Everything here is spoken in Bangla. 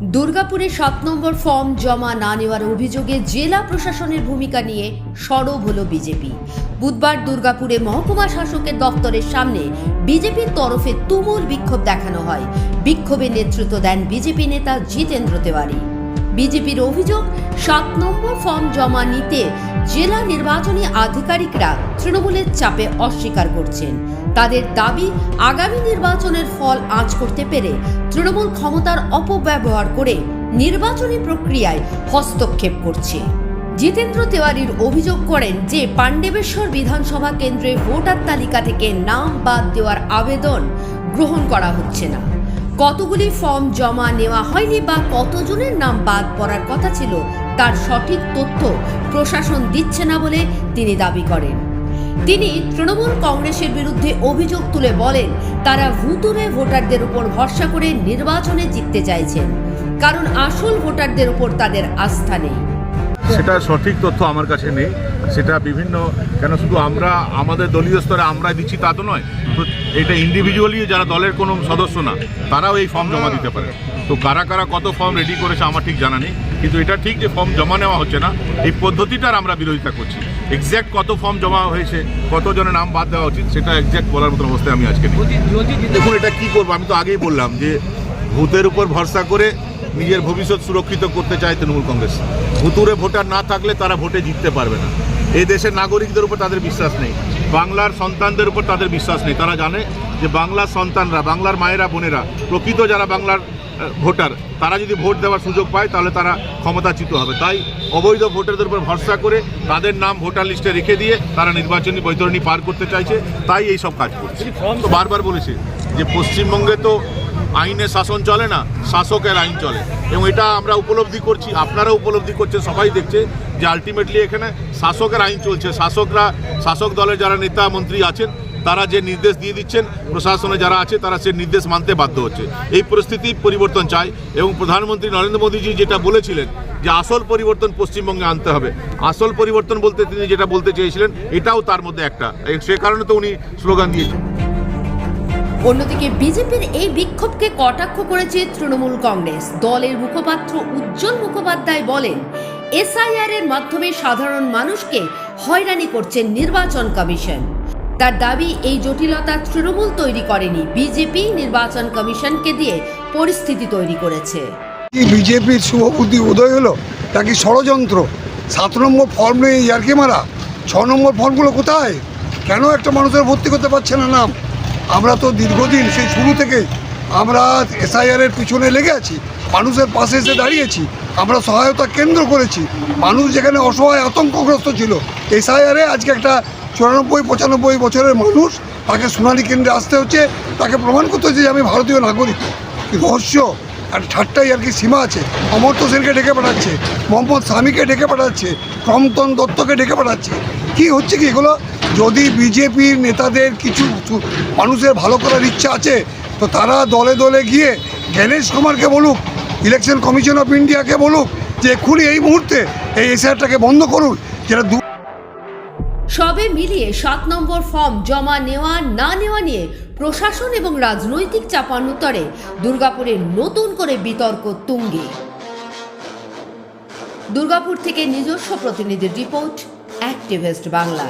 দুর্গাপুরে সাত নম্বর ফর্ম জমা না নেওয়ার অভিযোগে জেলা প্রশাসনের ভূমিকা নিয়ে সরব হল বিজেপি। বুধবার দুর্গাপুরে মহকুমা শাসকের দপ্তরের সামনে বিজেপির তরফে তুমুল বিক্ষোভ দেখানো হয়। বিক্ষোভে নেতৃত্ব দেন বিজেপি নেতা জিতেন্দ্র তেওয়ারি। বিজেপির অভিযোগ, সাত নম্বর ফর্ম জমা নিতে জেলা নির্বাচনী আধিকারিকরা তৃণমূলের চাপে অস্বীকার করছেন। তাদের দাবি, আগামী নির্বাচনের ফল আঁচ করতে পেরে তৃণমূল ক্ষমতার অপব্যবহার করে নির্বাচনী প্রক্রিয়ায় হস্তক্ষেপ করছে। জিতেন্দ্র তেওয়ারির অভিযোগ করেন যে, পাণ্ডবেশ্বর বিধানসভা কেন্দ্রে ভোটার তালিকা থেকে নাম বাদ দেওয়ার আবেদন গ্রহণ করা হচ্ছে না। কতগুলি ফর্ম জমা নেওয়া হয়নি বা কতজনের নাম বাদ পড়ার কথা ছিল, তার সঠিক তথ্য প্রশাসন দিচ্ছে না বলে তিনি দাবি করেন। তিনি তৃণমূল কংগ্রেসের বিরুদ্ধে অভিযোগ তুলে বলেন, তারা ভুতুরে ভোটারদের উপর ভরসা করে নির্বাচনে জিততে চাইছেন, কারণ আসল ভোটারদের উপর তাদের আস্থা নেই। সেটা সঠিক তথ্য আমার কাছে নেই। সেটা বিভিন্ন কেন শুধু আমরা আমাদের দলীয় স্তরে আমরা দিচ্ছি তা তো নয়। এটা ইন্ডিভিজুয়ালি যারা দলের কোনো সদস্য না তারাও এই ফর্ম জমা দিতে পারে। তো কারা কারা কত ফর্ম রেডি করেছে আমার ঠিক জানা নেই। কিন্তু এটা ঠিক যে ফর্ম জমা নেওয়া হচ্ছে না এই পদ্ধতিটার আমরা বিরোধিতা করছি। এক্স্যাক্ট কত ফর্ম জমা হয়েছে কতজনের নাম বাদ দেওয়া উচিত সেটা এক্স্যাক্ট বলার মতো অবস্থায় আমি আজকে দেখুন এটা কি করব? আমি তো আগেই বললাম যে ভূতের উপর ভরসা করে নিজের ভবিষ্যৎ সুরক্ষিত করতে চায় তৃণমূল কংগ্রেস। ভুতুরে ভোটার না থাকলে তারা ভোটে জিততে পারবে না। এই দেশের নাগরিকদের উপর তাদের বিশ্বাস নেই। বাংলার সন্তানদের উপর তাদের বিশ্বাস নেই। তারা জানে যে বাংলার সন্তানরা বাংলার মায়েরা বোনেরা প্রকৃত যারা বাংলার ভোটার তারা যদি ভোট দেওয়ার সুযোগ পায় তাহলে তারা ক্ষমতাচ্যুত হবে। তাই অবৈধ ভোটারদের উপর ভরসা করে তাদের নাম ভোটার লিস্টে রেখে দিয়ে তারা নির্বাচনী বৈতরণী পার করতে চাইছে। তাই এই সব কাজ করছে। তো বারবার বলেছে যে পশ্চিমবঙ্গে তো আইনের শাসন চলে না, শাসকের আইন চলে। এবং এটা আমরা উপলব্ধি করছি আপনারা উপলব্ধি করছেন, সবাই দেখছে যে আলটিমেটলি এখানে শাসকের আইন চলছে। শাসকরা, শাসক দলের যারা নেতা মন্ত্রী আছেন, তারা যে নির্দেশ দিয়ে দিচ্ছেন, প্রশাসনে যারা আছে, তারা সে নির্দেশ মানতে বাধ্য হচ্ছে। এই পরিস্থিতি পরিবর্তন চাই এবং প্রধানমন্ত্রী নরেন্দ্র মোদীজি যেটা বলেছিলেন যে আসল পরিবর্তন পশ্চিমবঙ্গে আনতে হবে। আসল পরিবর্তন বলতে তিনি যেটা বলতে চেয়েছিলেন, এটাও তার মধ্যে একটা। সে কারণে তো উনি স্লোগান দিয়েছেন। অন্যদিকে বিজেপির এই বিক্ষোভকে কটাক্ষ করেছে তৃণমূল কংগ্রেস। দলের মুখপাত্র উজ্জ্বল মুখোপাধ্যায় বলেন এসআইআর এর মাধ্যমে সাধারণ মানুষকে হয়রানি করছেন নির্বাচন কমিশন। তার দাবি, এই জটিলতা তৃণমূল তৈরি করেনি, বিজেপি নির্বাচন কমিশনকে দিয়ে পরিস্থিতি তৈরি করেছে। কি বিজেপির শুভবুদ্ধি উদয় হলো? তা কি ষড়যন্ত্র? সাত নম্বর ফর্ম নিয়ে ইয়ার্কি মারা? ছ নম্বর ফর্মগুলো কোথায়? কেন একটা মানুষের ভর্তি করতে পারছে না নাম? আমরা তো দীর্ঘদিন সেই শুরু থেকে আমরা এসআইআরের পিছনে লেগে আছি, মানুষের পাশে এসে দাঁড়িয়েছি, আমরা সহায়তা কেন্দ্র করেছি, মানুষ যেখানে অসহায় আতঙ্কগ্রস্ত ছিল এসআইআরে আজকে একটা চুরানব্বই, পঁচানব্বই বছরের মানুষ তাকে সোনালী কেন্দ্রে আসতে হচ্ছে, তাকে প্রমাণ করতে হচ্ছে যে আমি ভারতীয় নাগরিক। রহস্য? আর ঠাট্টাই আর কি সীমা আছে? অমর্ত্য সেনকে ডেকে পাঠাচ্ছে, মোহাম্মদ স্বামীকে ডেকে পাঠাচ্ছে, ক্রমতন দত্তকে ডেকে পাঠাচ্ছে। কি হচ্ছে কি এগুলো? যদি বিজেপির নেতাদের কিছু মানুষের ভালো করার ইচ্ছা আছে, তো তারা দলে দলে গিয়ে জ্ঞানেশ কুমারকে বলুক, ইলেকশন কমিশন অফ ইন্ডিয়াকে বলুক, যে এক্ষুনি এই মুহূর্তে এই এসআরটাকে বন্ধ করুন, যেটা দু সবে মিলিয়ে সাত নম্বর ফর্ম জমা নেওয়া, না নেওয়া নিয়ে প্রশাসন এবং রাজনৈতিক চাপানুতরে দুর্গাপুরে নতুন করে বিতর্ক তুঙ্গে। দুর্গাপুর থেকে নিজস্ব প্রতিনিধির রিপোর্ট, অ্যাক্টিভেস্ট বাংলা।